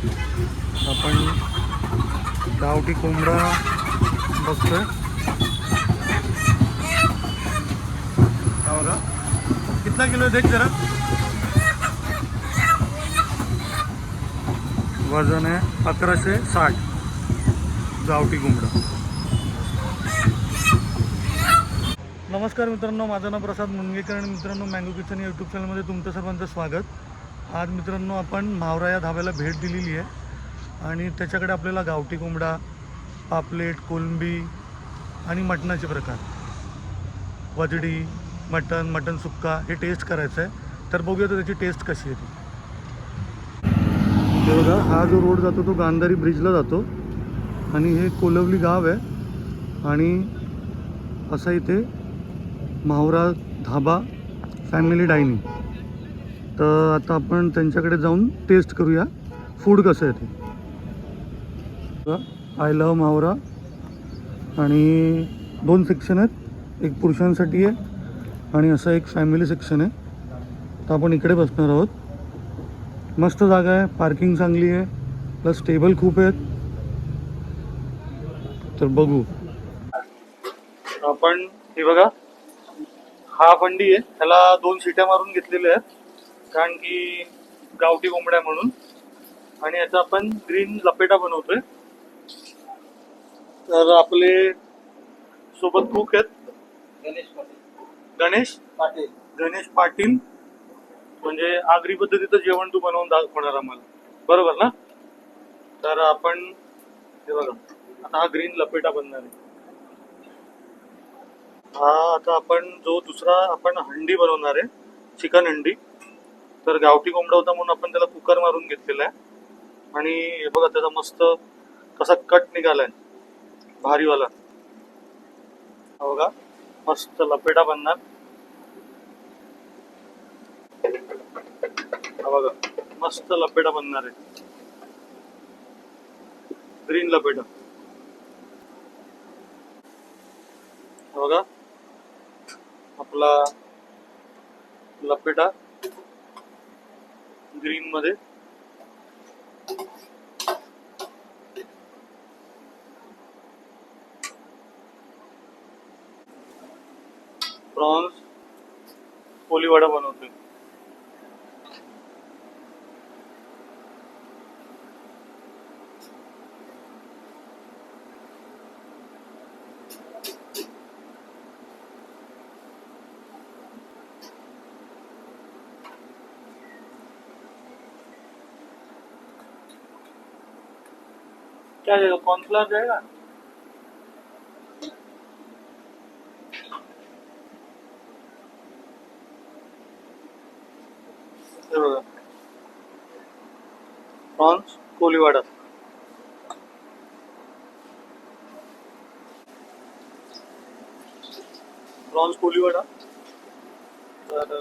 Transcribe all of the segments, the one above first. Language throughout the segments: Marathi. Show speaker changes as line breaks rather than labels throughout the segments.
आपण गावठी कोंबडा बघतोय. हा बघा. कितना किलो देख जरा. वजन आहे अकराशे साठ. गावठी कोंबडा. नमस्कार मित्रांनो माझं नाव प्रसाद मुंगेकर आणि मित्रांनो मँगो किचन यूट्यूब चॅनलमध्ये तुमचं सर्वांचं स्वागत. आज मित्रांनो आपण म्हावरा या धाब्याला भेट दिलेली आहे. आणि त्याच्याकडे आपल्याला गावठी कोंबडा पापलेट कोलंबी आणि मटणाचे प्रकार. वजडी मटण मटण सुक्का हे टेस्ट करायचं आहे तर बघूया तर त्याची टेस्ट कशी येते ती. बघा हा जो रोड जातो तो गांधारी ब्रिजला जातो. आणि हे कोलवली गाव आहे. आणि असा इथे मावरा धाबा फॅमिली डायनिंग तर आता आपण त्यांच्याकडे जाऊन टेस्ट करूया. फूड कसं आहे ते. I love Mawra. आणि दोन सेक्शन आहेत. एक पुरुषांसाठी आहे आणि असं एक फॅमिली सेक्शन आहे. तर आपण इकडे बसणार आहोत. मस्त जागा आहे. पार्किंग चांगली आहे. प्लस टेबल खूप आहेत. तर बघू. आपण हे बघा. हा फंडी आहे. त्याला दोन शिट्या मारून घेतलेल्या आहेत. कारण की गावठी कोंबड्या म्हणून. आणि याचा आपण ग्रीन लपेटा बनवतोय. तर आपले सोबत कुक आहेत.
गणेश पाटील.
गणेश?
पाटील.
गणेश पाटील. म्हणजे आगरी पद्धतीचं जेवण तू बनवून दाखवणार आम्हाला. बरोबर ना? तर आपण हे बघा. आता हा ग्रीन लपेटा बनणार आहे. हा आता आपण जो दुसरा आपण हंडी बनवणार आहे चिकन हंडी. तर गावठी कोंबडा होता म्हणून आपण त्याला कुकर मारून घेतलेला आहे. आणि हे बघा त्याचा मस्त कसा कट निघालाय. भारीवाला. बघा मस्त लपेटा बनणार. बघा मस्त लपेटा बनणार आहे. ग्रीन लपेटा. बघा आपला लपेटा. ग्रीन मध्ये. प्रॉन्स कोलीवाडा बनवतोय. क्या जाएगा कॉर्नफ्लावर जाएगा बघा प्रॉन्स कोलीवाडा। प्रॉन्स कोलीवाडा। तर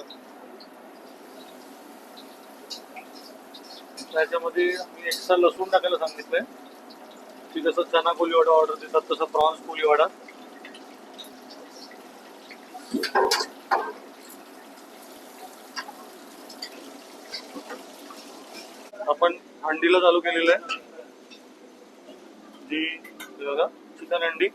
त्याच्यामध्ये मी एक्स्ट्रा लसूण टाकायला सांगितलंय. की जसं चना कोलीवाडा ऑर्डर देतात तसं प्रॉन्स कोलीवाडा आपण हंडीला चालू केलेलं आहे. जी बघा चिकन हंडी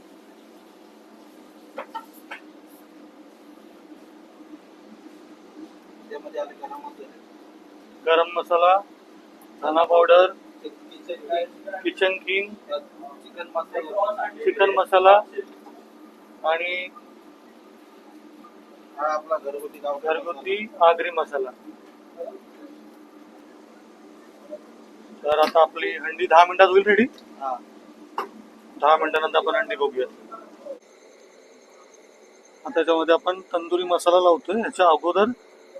गरम मसाला.
धना powder
kitchen
green king
chicken masala
chicken masala आणि
आपला घरगुती
घरगुती आगरी मसाला. तर आता आपली हंडी दहा मिनिटात होईल रेडी
हा
दहा मिनिटानंतर आपण हंडी बघूया. आता त्याच्यामध्ये आपण तंदुरी मसाला लावतोय. ह्याच्या अगोदर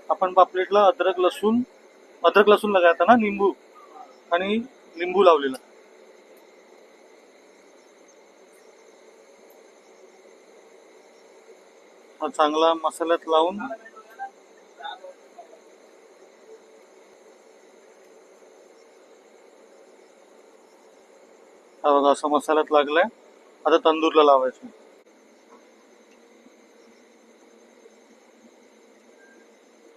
आपण पापलेटला अद्रक लसूण अद्रक लसूण लगायचा ना निंबू आणि लिंबू लावलेला. हा चांगला मसाल्यात लावून. बघा असं मसाल्यात लागलाय. आता तंदूरला लावायचं.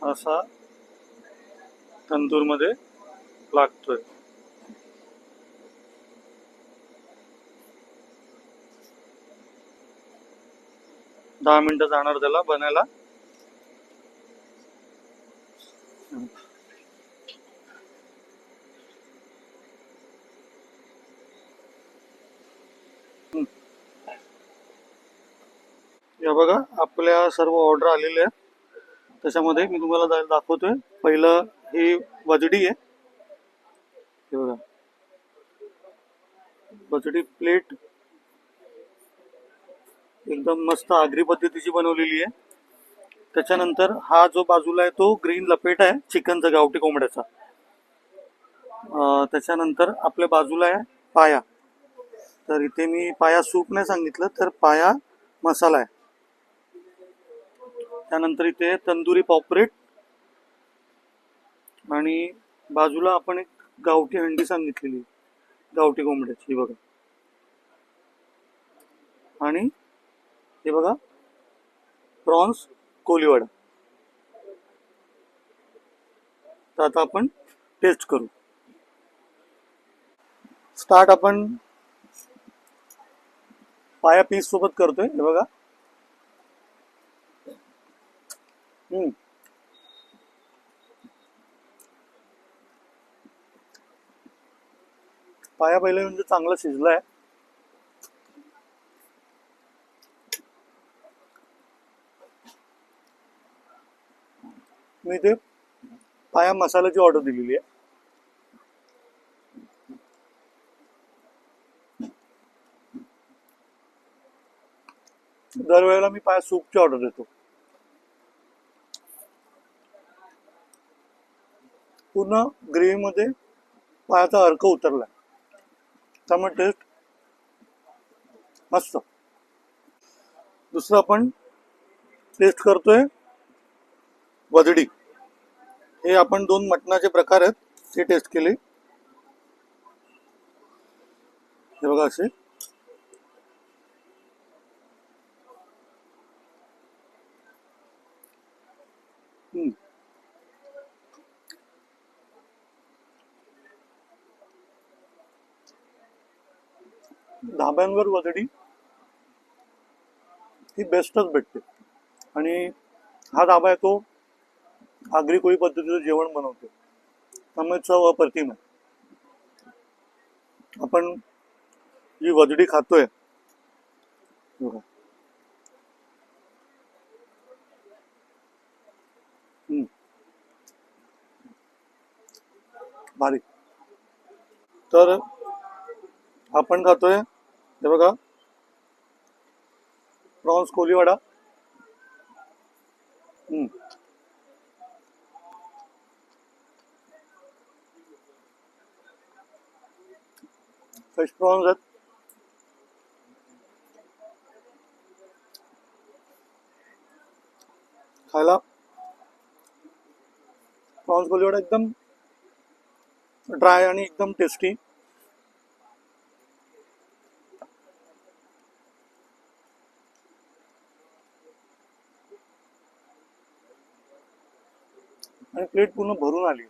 असा तंदूरमध्ये लागतोय. दहा मिनिटं जाणार त्याला बनायला. या बघा आपल्या सर्व ऑर्डर आलेल्या आहेत. त्याच्यामध्ये मी तुम्हाला दाखवतोय. पहिलं ही वजडी आहे. हे बघा. वजडी प्लेट एकदम मस्त आगरी पद्धतीची बनवलेली आहे. त्याच्यानंतर हा जो बाजूला आहे तो ग्रीन लपेट आहे चिकनचा गावठी कोंबड्याचा. त्याच्यानंतर आपल्या बाजूला आहे पाया. तर इथे मी पाया सूप नाही सांगितलं तर पाया मसाला आहे. त्यानंतर इथे तंदुरी पॉपरेट आणि बाजूला आपण एक गावठी हंडी सांगितलेली गावठी कोंबड्याची बघा. आणि हे बघा. प्रॉन्स कोलीवाडा. तर आता आपण टेस्ट करू. स्टार्ट आपण पाया पीस सोबत करतोय. हे बघा. हम्म. पाया पहिले म्हणजे चांगला शिजलाय. मी ते पाया मसाल्याची ऑर्डर दिलेली आहे. दरवेळेला मी पाया सूपची ऑर्डर देतो. पूर्ण ग्रेव्हीमध्ये पायाचा अर्क उतरला त्यामुळे टेस्ट मस्त. दुसरं आपण टेस्ट करतोय वजडी हे आपण दोन मटणाचे प्रकार आहेत ते टेस्ट केले. हे बघा असे. धाब्यांवर वगडी ही बेस्टच भेटते. आणि हा धाबा आहे तो आगरी कोळी पद्धतीचं जेवण बनवतो. त्यामुळे चव अप्रतिम आहे. आपण जी वजडी खातोय बघा. भारी. तर आपण खातोय हे बघा. प्रॉन्स कोलीवाडा हम्म. फ्रेश प्रॉन्स आहेत खायला प्रॉन्स कोलीवाडा एकदम ड्राय आणि एकदम टेस्टी आणि प्लेट पूर्ण भरून आली.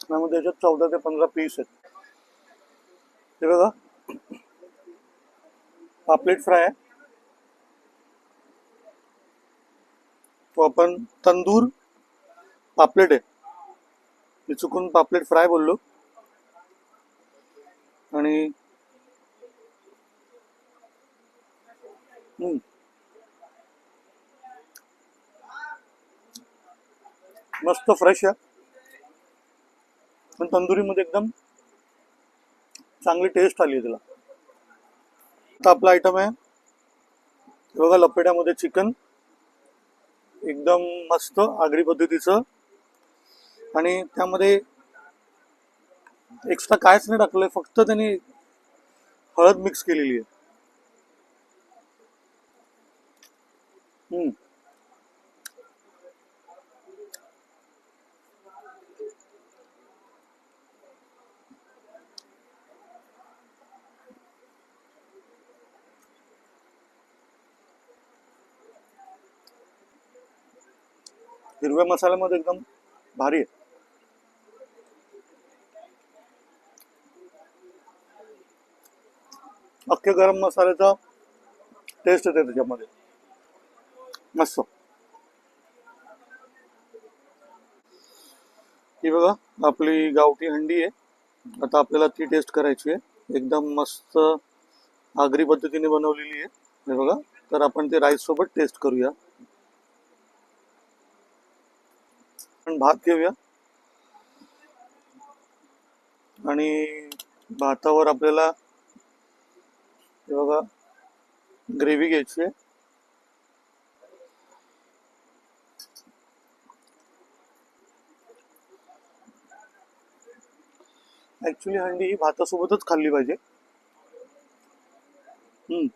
त्यामध्ये त्याच्यात चौदा ते पंधरा पीस आहेत. हे बघा. पापलेट फ्राय आहे. तो आपण तंदूर पापलेट आहे. मी चुकून पापलेट फ्राय बोललो. आणि हम्म. मस्त फ्रेश आहे. पण तंदुरीमध्ये एकदम चांगली टेस्ट आली आहे तिला. आता आपला आयटम आहे. हे बघा लपेट्यामध्ये चिकन एकदम मस्त आगरी पद्धतीचं. आणि त्यामध्ये एक्स्ट्रा कायच नाही टाकलंय फक्त त्यांनी हळद मिक्स केलेली आहे. हिरव्या मसाल्यामध्ये एकदम भारी आहे. अख्खे गरम मसाल्याचा टेस्ट येते त्याच्यामध्ये. मस्त. ही बघा आपली गावठी हंडी आहे. आता आपल्याला ती टेस्ट करायची आहे. एकदम मस्त आगरी पद्धतीने बनवलेली आहे. हे बघा तर आपण ते राईस सोबत टेस्ट करूया. आपण भात घेऊया. आणि भातावर आपल्याला हे बघा ग्रेव्ही घ्यायची आहे. ऍक्च्युली हंडी ही भातासोबतच खाल्ली पाहिजे. हम्म.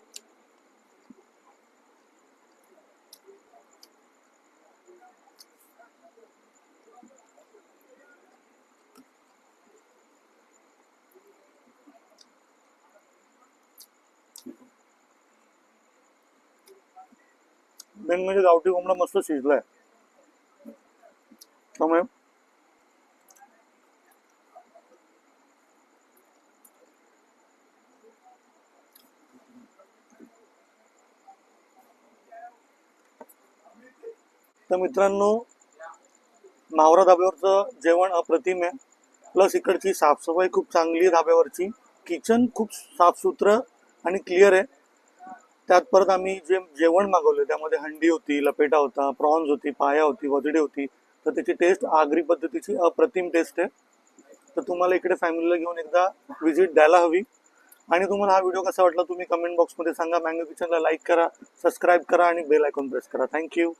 मेन म्हणजे गावठी कोंबडा मस्त शिजलाय. त्यामुळे तर मित्रांनो मावरा धाब्यावरचं जेवण अप्रतिम आहे. प्लस इकडची साफसफाई खूप चांगली आहे धाब्यावरची. किचन खूप साफसुथरं आणि क्लिअर आहे. त्यात परत आम्ही जे जेवण मागवलं त्यामध्ये हंडी होती लपेटा होता प्रॉन्स होती पाया होती वजडी होती तर त्याची टेस्ट आगरी पद्धतीची अप्रतिम टेस्ट आहे. तर तुम्हाला इकडे फॅमिलीला घेऊन एकदा व्हिजिट द्यायला हवी. आणि तुम्हाला हा व्हिडिओ कसा वाटला तुम्ही कमेंट बॉक्समध्ये सांगा. मँगो किचनला लाईक करा सबस्क्राईब करा आणि बेल आयकॉन प्रेस करा. Thank you